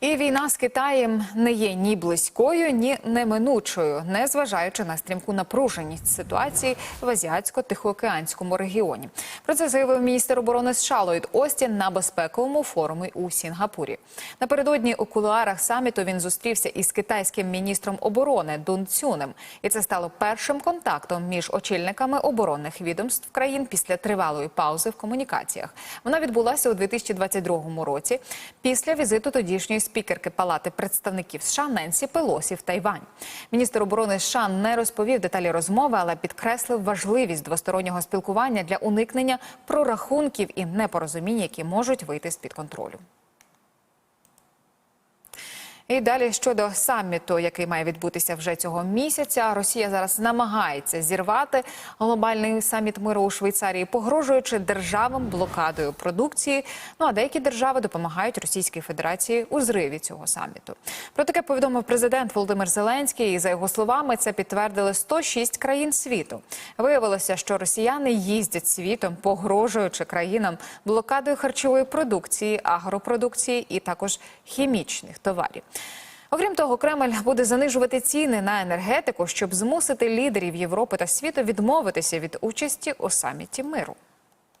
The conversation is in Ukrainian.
І війна з Китаєм не є ні близькою, ні неминучою, незважаючи на стрімку напруженість ситуації в азіатсько-тихоокеанському регіоні. Про це заявив міністр оборони США Ллойд Остін на безпековому форумі у Сінгапурі. Напередодні у кулуарах саміту він зустрівся із китайським міністром оборони Дун Цюнем. І це стало першим контактом між очільниками оборонних відомств країн після тривалої паузи в комунікаціях. Вона відбулася у 2022 році після візиту тодішньої спікерки Палати представників США Ненсі Пелосі в Тайвань. Міністр оборони США не розповів деталі розмови, але підкреслив важливість двостороннього спілкування для уникнення прорахунків і непорозумінь, які можуть вийти з під контролю. І далі щодо саміту, який має відбутися вже цього місяця, Росія зараз намагається зірвати глобальний саміт миру у Швейцарії, погрожуючи державам блокадою продукції. Ну а деякі держави допомагають Російській Федерації у зриві цього саміту. Про таке повідомив президент Володимир Зеленський. І за його словами, це підтвердили 106 країн світу. Виявилося, що росіяни їздять світом, погрожуючи країнам блокадою харчової продукції, агропродукції і також хімічних товарів. Окрім того, Кремль буде занижувати ціни на енергетику, щоб змусити лідерів Європи та світу відмовитися від участі у саміті миру.